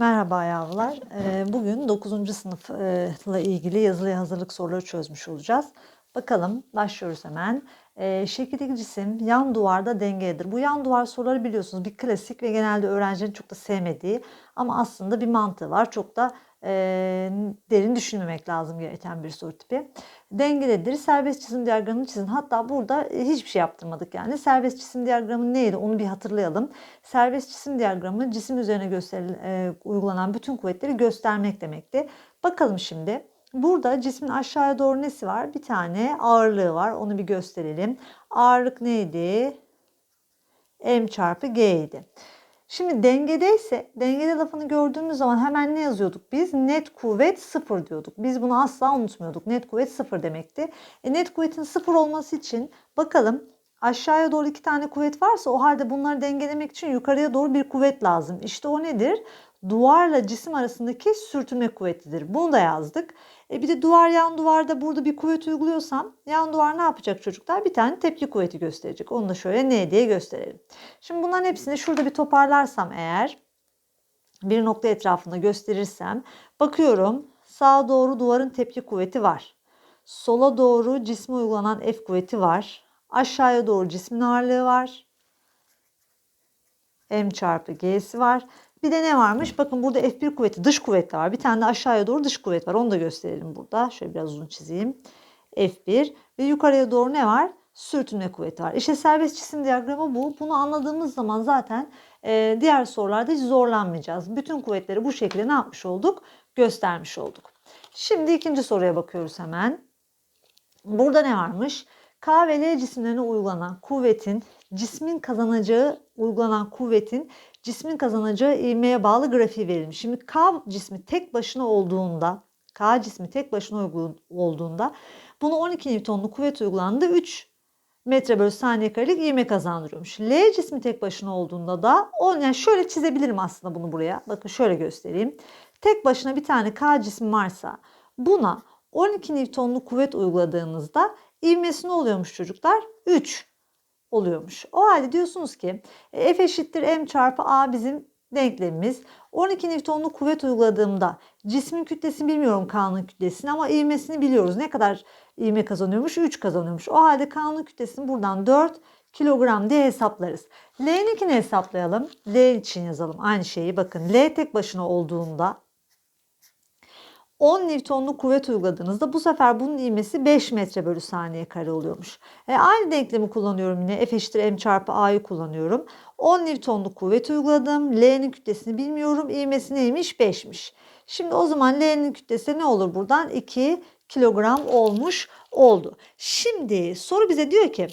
Merhaba yavrular. Ee, Bugün 9. sınıfla ilgili yazılı hazırlık soruları çözmüş olacağız. Bakalım başlıyoruz hemen. Ee, Şekildeki cisim yan duvarda dengededir. Bu yan duvar soruları biliyorsunuz bir klasik ve genelde öğrencilerin çok da sevmediği ama aslında bir mantığı var. Çok da e, derin düşünmemek lazım gereken bir soru tipi. Dengededir. Serbest çizim diyagramını çizin. Hatta burada e, hiçbir şey yaptırmadık yani. Serbest çizim diyagramı neydi onu bir hatırlayalım. Serbest çizim diyagramı cisim üzerine gösterilen, e, uygulanan bütün kuvvetleri göstermek demekti. Bakalım şimdi. Burada cismin aşağıya doğru nesi var? Bir tane ağırlığı var. Onu bir gösterelim. Ağırlık neydi? M çarpı G idi. Şimdi dengedeyse, dengede lafını gördüğümüz zaman hemen ne yazıyorduk biz? Net kuvvet sıfır diyorduk. Biz bunu asla unutmuyorduk. Net kuvvet sıfır demekti. E, net kuvvetin sıfır olması için bakalım aşağıya doğru iki tane kuvvet varsa o halde bunları dengelemek için yukarıya doğru bir kuvvet lazım. İşte o nedir? Duvarla cisim arasındaki sürtünme kuvvetidir. Bunu da yazdık. E bir de duvar yan duvarda burada bir kuvvet uyguluyorsam yan duvar ne yapacak çocuklar? Bir tane tepki kuvveti gösterecek. Onu da şöyle ne diye gösterelim. Şimdi bunların hepsini şurada bir toparlarsam eğer bir nokta etrafında gösterirsem bakıyorum sağa doğru duvarın tepki kuvveti var. Sola doğru cisme uygulanan F kuvveti var. Aşağıya doğru cismin ağırlığı var. M çarpı G'si var. Bir de ne varmış? Bakın burada F1 kuvveti dış kuvvet var. Bir tane de aşağıya doğru dış kuvvet var. Onu da gösterelim burada. Şöyle biraz uzun çizeyim. F1 ve yukarıya doğru ne var? Sürtünme kuvveti var. İşte serbest cisim diyagramı bu. Bunu anladığımız zaman zaten e, diğer sorularda hiç zorlanmayacağız. Bütün kuvvetleri bu şekilde ne yapmış olduk? Göstermiş olduk. Şimdi ikinci soruya bakıyoruz hemen. Burada ne varmış? K ve L cisimlerine uygulanan kuvvetin cismin kazanacağı uygulanan kuvvetin cismin kazanacağı ivmeye bağlı grafiği verilmiş. Şimdi K cismi tek başına olduğunda K cismi tek başına olduğunda bunu 12 Newton'lu kuvvet uygulandı 3 metre bölü saniye karelik ivme kazandırıyormuş. L cismi tek başına olduğunda da o yani şöyle çizebilirim aslında bunu buraya. Bakın şöyle göstereyim. Tek başına bir tane K cismi varsa buna 12 Newton'lu kuvvet uyguladığınızda ivmesi ne oluyormuş çocuklar? 3 oluyormuş. O halde diyorsunuz ki e, F eşittir M çarpı A bizim denklemimiz. 12 Newton'lu kuvvet uyguladığımda cismin kütlesini bilmiyorum K'nın kütlesini ama ivmesini biliyoruz. Ne kadar ivme kazanıyormuş? 3 kazanıyormuş. O halde K'nın kütlesini buradan 4 kilogram diye hesaplarız. L'ninkini hesaplayalım. L için yazalım aynı şeyi. Bakın L tek başına olduğunda 10 Newton'lu kuvvet uyguladığınızda bu sefer bunun ivmesi 5 metre bölü saniye kare oluyormuş. E, aynı denklemi kullanıyorum yine. F eşittir M çarpı A'yı kullanıyorum. 10 Newton'lu kuvvet uyguladım. L'nin kütlesini bilmiyorum. İvmesi neymiş? 5'miş. Şimdi o zaman L'nin kütlesi ne olur buradan? 2 kilogram olmuş oldu. Şimdi soru bize diyor ki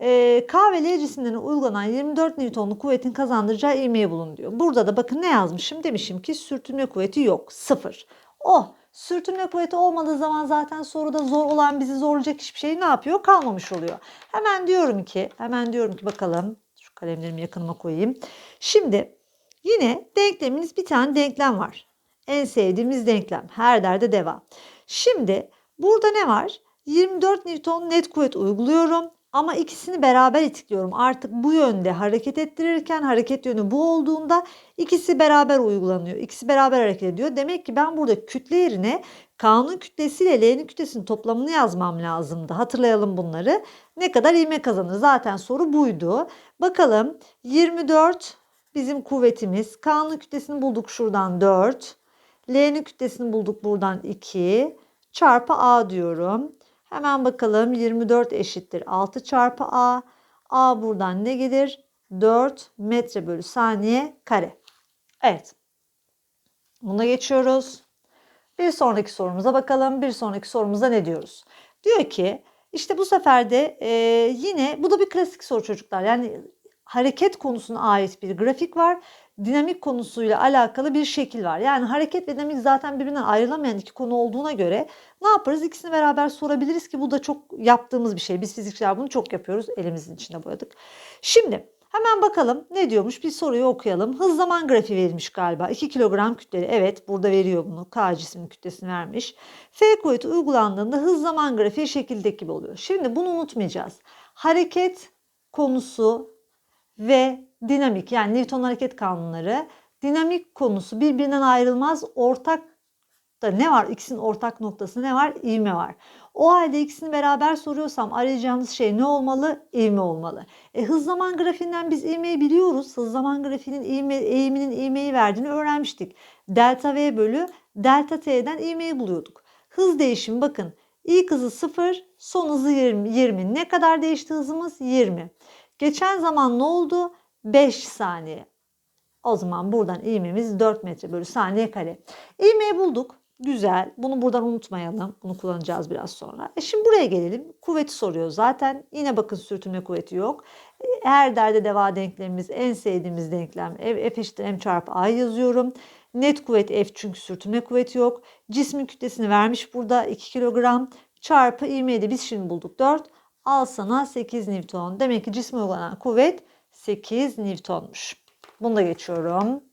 e, K ve L cisimlerine uygulanan 24 Newton'lu kuvvetin kazandıracağı ivmeyi bulun diyor. Burada da bakın ne yazmışım? Demişim ki sürtünme kuvveti yok. Sıfır. Oh Sürtünme kuvveti olmadığı zaman zaten soruda zor olan bizi zorlayacak hiçbir şey ne yapıyor? Kalmamış oluyor. Hemen diyorum ki, hemen diyorum ki bakalım. Şu kalemlerimi yakınıma koyayım. Şimdi yine denklemimiz bir tane denklem var. En sevdiğimiz denklem. Her derde deva. Şimdi burada ne var? 24 Newton net kuvvet uyguluyorum. Ama ikisini beraber itikliyorum. Artık bu yönde hareket ettirirken hareket yönü bu olduğunda ikisi beraber uygulanıyor. İkisi beraber hareket ediyor. Demek ki ben burada kütle yerine K'nın kütlesiyle L'nin kütlesinin toplamını yazmam lazımdı. Hatırlayalım bunları. Ne kadar ivme kazanır? Zaten soru buydu. Bakalım 24 bizim kuvvetimiz. K'nın kütlesini bulduk şuradan 4. L'nin kütlesini bulduk buradan 2. Çarpı A diyorum. Hemen bakalım 24 eşittir 6 çarpı A. A buradan ne gelir? 4 metre bölü saniye kare. Evet. Buna geçiyoruz. Bir sonraki sorumuza bakalım. Bir sonraki sorumuzda ne diyoruz? Diyor ki işte bu sefer de e, yine bu da bir klasik soru çocuklar. Yani hareket konusuna ait bir grafik var. Dinamik konusuyla alakalı bir şekil var. Yani hareket ve dinamik zaten birbirinden ayrılamayan iki konu olduğuna göre ne yaparız? İkisini beraber sorabiliriz ki bu da çok yaptığımız bir şey. Biz fizikçiler bunu çok yapıyoruz. Elimizin içinde boyadık. Şimdi hemen bakalım ne diyormuş? Bir soruyu okuyalım. Hız zaman grafiği verilmiş galiba. 2 kilogram kütleli. Evet burada veriyor bunu. K cismin kütlesini vermiş. F kuvveti uygulandığında hız zaman grafiği şekildeki gibi oluyor. Şimdi bunu unutmayacağız. Hareket konusu ve dinamik yani Newton hareket kanunları Dinamik konusu birbirinden ayrılmaz. Ortak da ne var? İkisinin ortak noktası ne var? İvme var. O halde ikisini beraber soruyorsam arayacağımız şey ne olmalı? İvme olmalı. E, hız zaman grafiğinden biz ivmeyi biliyoruz. Hız zaman grafiğinin ivme, eğiminin ivmeyi verdiğini öğrenmiştik. Delta V bölü delta T'den ivmeyi buluyorduk. Hız değişimi bakın. İlk hızı 0, son hızı 20. 20. Ne kadar değişti hızımız? 20. Geçen zaman ne oldu? 5 saniye. O zaman buradan ivmemiz 4 metre bölü saniye kare. İvmeyi bulduk. Güzel. Bunu buradan unutmayalım. Bunu kullanacağız biraz sonra. E şimdi buraya gelelim. Kuvveti soruyor zaten. Yine bakın sürtünme kuvveti yok. E, her derde deva denklemimiz en sevdiğimiz denklem. F, F eşittir m çarpı a yazıyorum. Net kuvvet F çünkü sürtünme kuvveti yok. Cismin kütlesini vermiş burada 2 kilogram. Çarpı ivmeyi de biz şimdi bulduk 4. Al sana 8 Newton. Demek ki cisme uygulanan kuvvet 8 Newton'muş. Bunu da geçiyorum.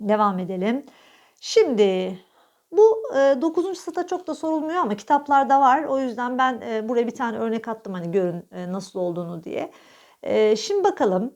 Devam edelim. Şimdi bu e, 9. sınıfta çok da sorulmuyor ama kitaplarda var. O yüzden ben e, buraya bir tane örnek attım hani görün e, nasıl olduğunu diye. E, şimdi bakalım.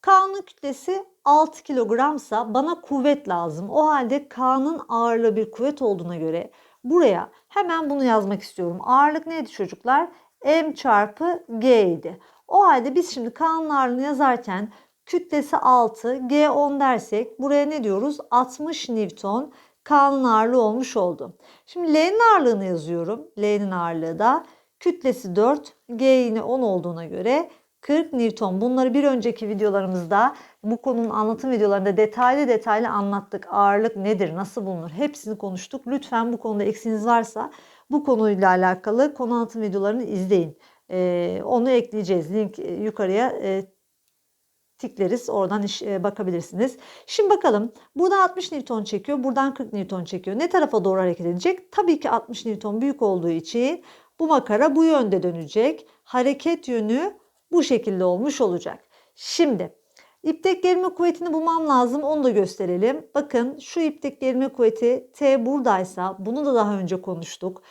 K'nın kütlesi 6 kilogramsa bana kuvvet lazım. O halde K'nın ağırlığı bir kuvvet olduğuna göre buraya hemen bunu yazmak istiyorum. Ağırlık neydi çocuklar? M çarpı G idi. O halde biz şimdi K'nın ağırlığını yazarken kütlesi 6, G 10 dersek buraya ne diyoruz? 60 Newton K'nın ağırlığı olmuş oldu. Şimdi L'nin ağırlığını yazıyorum. L'nin ağırlığı da kütlesi 4, G yine 10 olduğuna göre 40 Newton. Bunları bir önceki videolarımızda bu konunun anlatım videolarında detaylı detaylı anlattık. Ağırlık nedir, nasıl bulunur hepsini konuştuk. Lütfen bu konuda eksiğiniz varsa bu konuyla alakalı konu anlatım videolarını izleyin. Ee, onu ekleyeceğiz. Link e, yukarıya e, tikleriz. Oradan iş, e, bakabilirsiniz. Şimdi bakalım. Buradan 60 Newton çekiyor. Buradan 40 Newton çekiyor. Ne tarafa doğru hareket edecek? Tabii ki 60 Newton büyük olduğu için bu makara bu yönde dönecek. Hareket yönü bu şekilde olmuş olacak. Şimdi iptek gerilme kuvvetini bulmam lazım. Onu da gösterelim. Bakın şu iptek gerilme kuvveti T buradaysa bunu da daha önce konuştuk.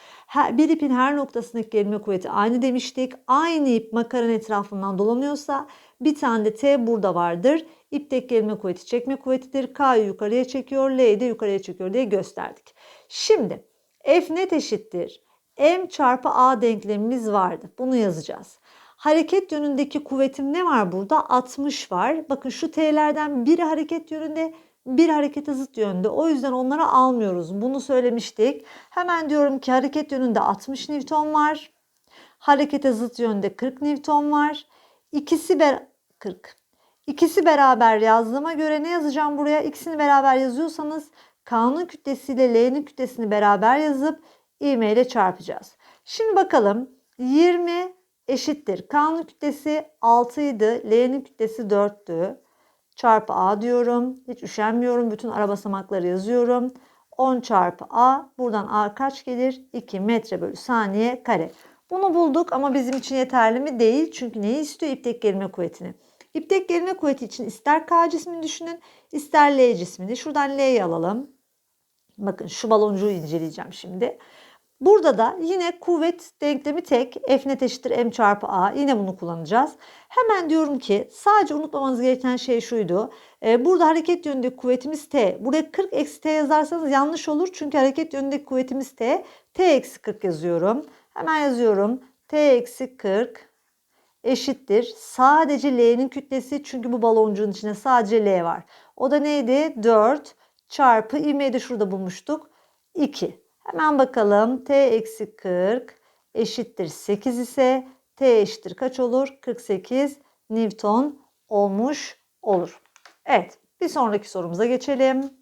Bir ipin her noktasındaki gerilme kuvveti aynı demiştik. Aynı ip makaranın etrafından dolanıyorsa bir tane de T burada vardır. İptek gerilme kuvveti çekme kuvvetidir. K'yı yukarıya çekiyor, L'yi de yukarıya çekiyor diye gösterdik. Şimdi F net eşittir. M çarpı A denklemimiz vardı. Bunu yazacağız. Hareket yönündeki kuvvetim ne var burada? 60 var. Bakın şu T'lerden biri hareket yönünde, bir harekete zıt yönde. O yüzden onları almıyoruz. Bunu söylemiştik. Hemen diyorum ki hareket yönünde 60 Newton var. Harekete zıt yönde 40 Newton var. İkisi ber 40. İkisi beraber yazdığıma göre ne yazacağım buraya? İkisini beraber yazıyorsanız K'nın kütlesiyle L'nin kütlesini beraber yazıp ivme ile çarpacağız. Şimdi bakalım 20 eşittir. K'nın kütlesi 6 idi. L'nin kütlesi 4'tü. Çarpı A diyorum. Hiç üşenmiyorum. Bütün ara basamakları yazıyorum. 10 çarpı A. Buradan A kaç gelir? 2 metre bölü saniye kare. Bunu bulduk ama bizim için yeterli mi? Değil. Çünkü neyi istiyor? İptek gerilme kuvvetini. İptek gerilme kuvveti için ister K cismini düşünün, ister L cismini. Şuradan L'yi alalım. Bakın şu baloncuğu inceleyeceğim şimdi. Burada da yine kuvvet denklemi tek. F net eşittir M çarpı A. Yine bunu kullanacağız. Hemen diyorum ki sadece unutmamanız gereken şey şuydu. Ee, burada hareket yönündeki kuvvetimiz T. Buraya 40 eksi T yazarsanız yanlış olur. Çünkü hareket yönündeki kuvvetimiz T. T eksi 40 yazıyorum. Hemen yazıyorum. T eksi 40 eşittir. Sadece L'nin kütlesi çünkü bu baloncuğun içinde sadece L var. O da neydi? 4 çarpı ivmeyi de şurada bulmuştuk. 2. Hemen bakalım. T eksi 40 eşittir 8 ise T eşittir kaç olur? 48 Newton olmuş olur. Evet. Bir sonraki sorumuza geçelim.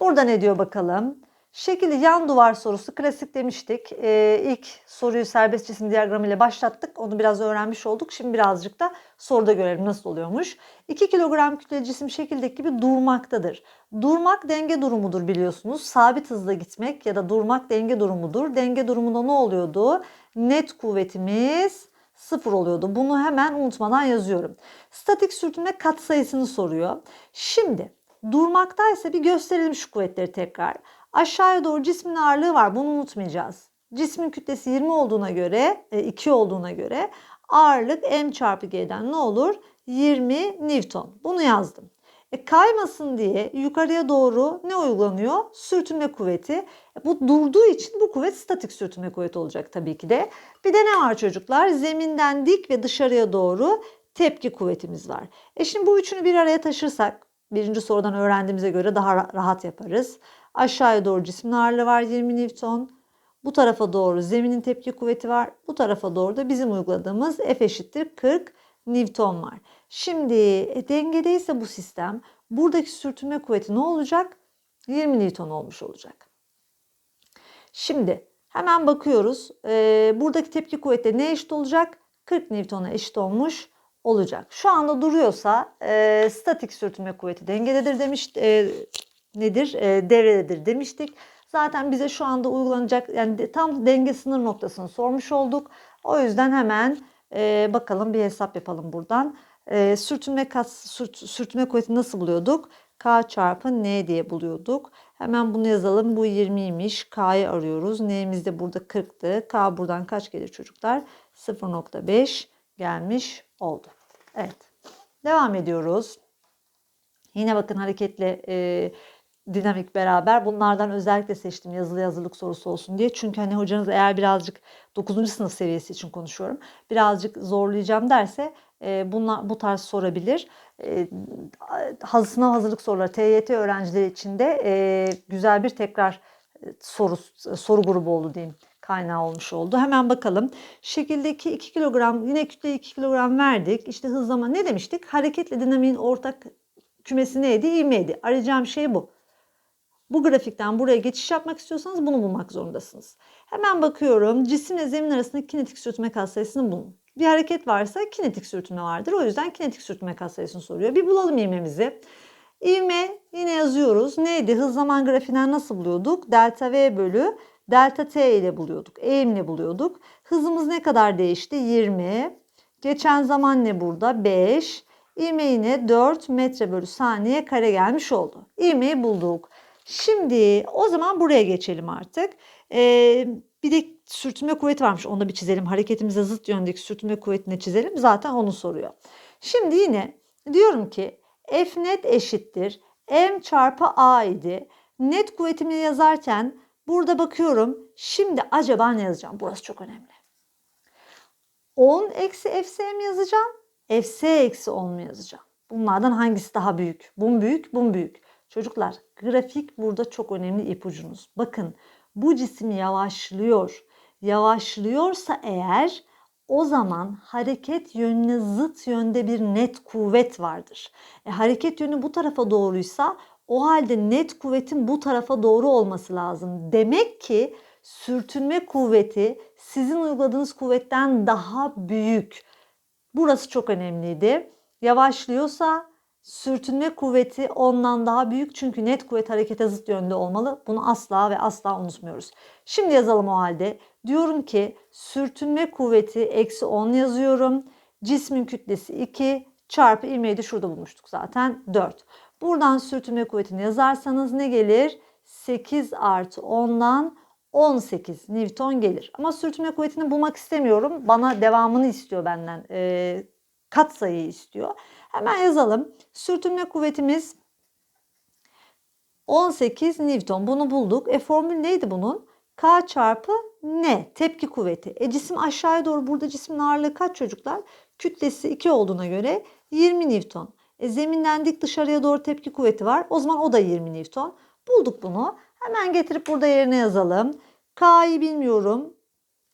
Burada ne diyor bakalım? Şekilli yan duvar sorusu klasik demiştik. Ee, ilk soruyu serbest cisim diyagramı ile başlattık. Onu biraz öğrenmiş olduk. Şimdi birazcık da soruda görelim nasıl oluyormuş. 2 kilogram kütleli cisim şekildeki gibi durmaktadır. Durmak denge durumudur biliyorsunuz. Sabit hızla gitmek ya da durmak denge durumudur. Denge durumunda ne oluyordu? Net kuvvetimiz sıfır oluyordu. Bunu hemen unutmadan yazıyorum. Statik sürtünme katsayısını soruyor. Şimdi durmaktaysa bir gösterelim şu kuvvetleri tekrar. Aşağıya doğru cismin ağırlığı var. Bunu unutmayacağız. Cismin kütlesi 20 olduğuna göre, 2 e, olduğuna göre ağırlık m çarpı g'den ne olur? 20 Newton. Bunu yazdım. E, kaymasın diye yukarıya doğru ne uygulanıyor? Sürtünme kuvveti. E, bu durduğu için bu kuvvet statik sürtünme kuvveti olacak tabii ki de. Bir de ne var çocuklar? Zeminden dik ve dışarıya doğru tepki kuvvetimiz var. E şimdi bu üçünü bir araya taşırsak birinci sorudan öğrendiğimize göre daha rahat yaparız. Aşağıya doğru cismin ağırlığı var 20 Newton. Bu tarafa doğru zeminin tepki kuvveti var. Bu tarafa doğru da bizim uyguladığımız F eşittir 40 Newton var. Şimdi e, dengedeyse bu sistem buradaki sürtünme kuvveti ne olacak? 20 Newton olmuş olacak. Şimdi hemen bakıyoruz. Ee, buradaki tepki kuvveti ne eşit olacak? 40 Newton'a eşit olmuş olacak. Şu anda duruyorsa e, statik sürtünme kuvveti dengededir demiş. E, nedir? E, devrededir demiştik. Zaten bize şu anda uygulanacak yani tam denge sınır noktasını sormuş olduk. O yüzden hemen e, bakalım bir hesap yapalım buradan. E, sürtünme kas sürt, sürtünme kuvveti nasıl buluyorduk? K çarpı N diye buluyorduk. Hemen bunu yazalım. Bu 20'ymiş. K'yı arıyoruz. N'imiz de burada 40'tı. K buradan kaç gelir çocuklar? 0.5 gelmiş oldu. Evet. Devam ediyoruz. Yine bakın hareketle e, dinamik beraber. Bunlardan özellikle seçtim yazılı yazılık sorusu olsun diye. Çünkü hani hocanız eğer birazcık 9. sınıf seviyesi için konuşuyorum. Birazcık zorlayacağım derse e, bunlar, bu tarz sorabilir. E, sınav hazırlık soruları TYT öğrencileri için de e, güzel bir tekrar soru soru grubu oldu diyeyim kaynağı olmuş oldu. Hemen bakalım. Şekildeki 2 kilogram yine kütle 2 kilogram verdik. İşte hızlama ne demiştik? Hareketle dinamiğin ortak kümesi neydi? İvmeydi. Arayacağım şey bu. Bu grafikten buraya geçiş yapmak istiyorsanız bunu bulmak zorundasınız. Hemen bakıyorum. Cisimle zemin arasındaki kinetik sürtünme katsayısını bulun. Bir hareket varsa kinetik sürtünme vardır. O yüzden kinetik sürtünme katsayısını soruyor. Bir bulalım ivmemizi. İvme yine yazıyoruz. Neydi? Hız zaman grafiğinden nasıl buluyorduk? Delta V bölü delta T ile buluyorduk. Eğimle buluyorduk. Hızımız ne kadar değişti? 20. Geçen zaman ne burada? 5. İvme yine 4 metre bölü saniye kare gelmiş oldu. İvmeyi bulduk. Şimdi o zaman buraya geçelim artık. Ee, bir de sürtünme kuvveti varmış. Onu da bir çizelim. Hareketimize zıt yöndeki sürtünme kuvvetini çizelim. Zaten onu soruyor. Şimdi yine diyorum ki F net eşittir. M çarpı A idi. Net kuvvetimi yazarken burada bakıyorum. Şimdi acaba ne yazacağım? Burası çok önemli. 10 eksi Fs mi yazacağım? Fs eksi 10 mu yazacağım? Bunlardan hangisi daha büyük? Bun büyük, bun büyük. Çocuklar grafik burada çok önemli ipucunuz. Bakın bu cisim yavaşlıyor. Yavaşlıyorsa eğer o zaman hareket yönüne zıt yönde bir net kuvvet vardır. E, hareket yönü bu tarafa doğruysa o halde net kuvvetin bu tarafa doğru olması lazım. Demek ki sürtünme kuvveti sizin uyguladığınız kuvvetten daha büyük. Burası çok önemliydi. Yavaşlıyorsa sürtünme kuvveti ondan daha büyük çünkü net kuvvet harekete zıt yönde olmalı. Bunu asla ve asla unutmuyoruz. Şimdi yazalım o halde. Diyorum ki sürtünme kuvveti eksi 10 yazıyorum. Cismin kütlesi 2 çarpı ivmeyi de şurada bulmuştuk zaten 4. Buradan sürtünme kuvvetini yazarsanız ne gelir? 8 artı 10'dan 18 Newton gelir. Ama sürtünme kuvvetini bulmak istemiyorum. Bana devamını istiyor benden. E, kat sayıyı istiyor. Hemen yazalım. Sürtünme kuvvetimiz 18 Newton. Bunu bulduk. E formül neydi bunun? K çarpı N tepki kuvveti. E cisim aşağıya doğru burada cismin ağırlığı kaç çocuklar? Kütlesi 2 olduğuna göre 20 Newton. E zeminden dik dışarıya doğru tepki kuvveti var. O zaman o da 20 Newton. Bulduk bunu. Hemen getirip burada yerine yazalım. K'yı bilmiyorum.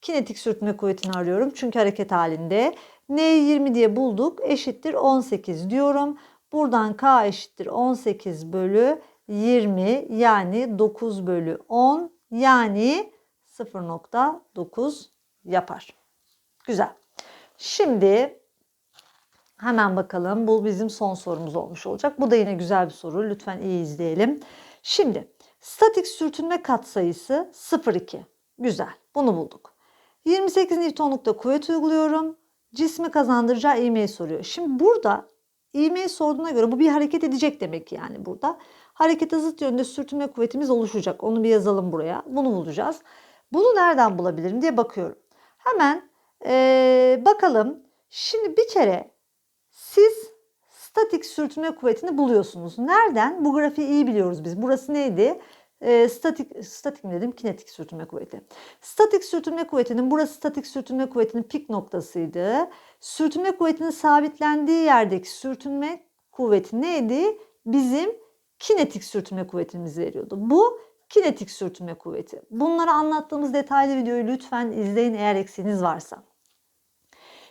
Kinetik sürtünme kuvvetini arıyorum. Çünkü hareket halinde. N'yi 20 diye bulduk. Eşittir 18 diyorum. Buradan K eşittir 18 bölü 20 yani 9 bölü 10 yani 0.9 yapar. Güzel. Şimdi hemen bakalım. Bu bizim son sorumuz olmuş olacak. Bu da yine güzel bir soru. Lütfen iyi izleyelim. Şimdi statik sürtünme katsayısı 0,2. Güzel. Bunu bulduk. 28 Newton'lukta kuvvet uyguluyorum. Cismi kazandıracağı ivmeyi soruyor. Şimdi burada ivmeyi sorduğuna göre bu bir hareket edecek demek yani burada. Harekete zıt yönde sürtünme kuvvetimiz oluşacak. Onu bir yazalım buraya. Bunu bulacağız. Bunu nereden bulabilirim diye bakıyorum. Hemen ee, bakalım. Şimdi bir kere siz statik sürtünme kuvvetini buluyorsunuz. Nereden? Bu grafiği iyi biliyoruz biz. Burası neydi? Ee, statik, statik mi dedim? Kinetik sürtünme kuvveti. Statik sürtünme kuvvetinin, burası statik sürtünme kuvvetinin pik noktasıydı. Sürtünme kuvvetinin sabitlendiği yerdeki sürtünme kuvveti neydi? Bizim kinetik sürtünme kuvvetimizi veriyordu. Bu kinetik sürtünme kuvveti. Bunları anlattığımız detaylı videoyu lütfen izleyin eğer eksiğiniz varsa.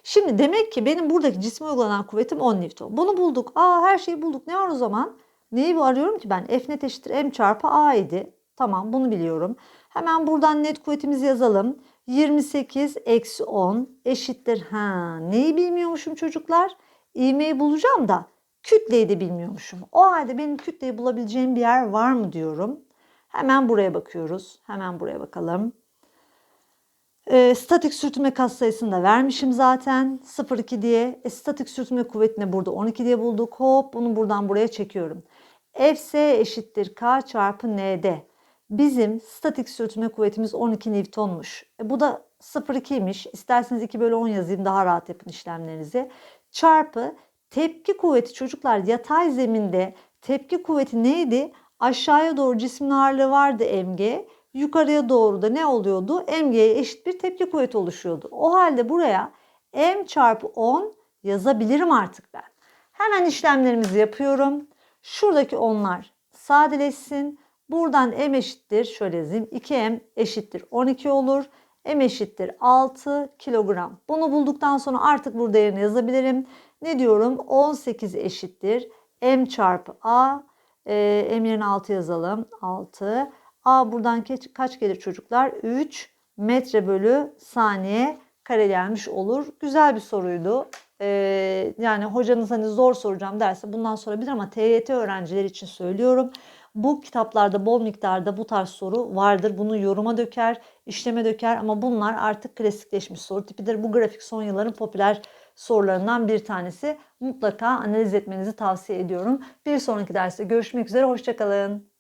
Şimdi demek ki benim buradaki cisme uygulanan kuvvetim 10 Newton. Bunu bulduk. Aa her şeyi bulduk. Ne var o zaman? Neyi arıyorum ki ben? F net eşittir M çarpı A idi. Tamam bunu biliyorum. Hemen buradan net kuvvetimizi yazalım. 28 eksi 10 eşittir. Ha, neyi bilmiyormuşum çocuklar? İğmeyi bulacağım da kütleyi de bilmiyormuşum. O halde benim kütleyi bulabileceğim bir yer var mı diyorum. Hemen buraya bakıyoruz. Hemen buraya bakalım. E, statik sürtünme katsayısını da vermişim zaten 0,2 diye. E, statik sürtünme kuvvetini burada 12 diye bulduk. Hop bunu buradan buraya çekiyorum. Fs eşittir K çarpı N'd. Bizim statik sürtünme kuvvetimiz 12 Newton'muş. E, bu da 0,2'ymiş. İsterseniz 2 bölü 10 yazayım daha rahat yapın işlemlerinizi. Çarpı tepki kuvveti çocuklar yatay zeminde tepki kuvveti neydi? Aşağıya doğru cismin ağırlığı vardı mg yukarıya doğru da ne oluyordu? MG'ye eşit bir tepki kuvveti oluşuyordu. O halde buraya M çarpı 10 yazabilirim artık ben. Hemen işlemlerimizi yapıyorum. Şuradaki 10'lar sadeleşsin. Buradan M eşittir şöyle yazayım. 2M eşittir 12 olur. M eşittir 6 kilogram. Bunu bulduktan sonra artık burada yerine yazabilirim. Ne diyorum? 18 eşittir. M çarpı A. E, M yerine 6 yazalım. 6. A buradan kaç gelir çocuklar? 3 metre bölü saniye kare gelmiş olur. Güzel bir soruydu. Ee, yani hocanız hani zor soracağım derse bundan sorabilir ama TYT öğrencileri için söylüyorum. Bu kitaplarda bol miktarda bu tarz soru vardır. Bunu yoruma döker, işleme döker ama bunlar artık klasikleşmiş soru tipidir. Bu grafik son yılların popüler sorularından bir tanesi. Mutlaka analiz etmenizi tavsiye ediyorum. Bir sonraki derste görüşmek üzere, hoşçakalın.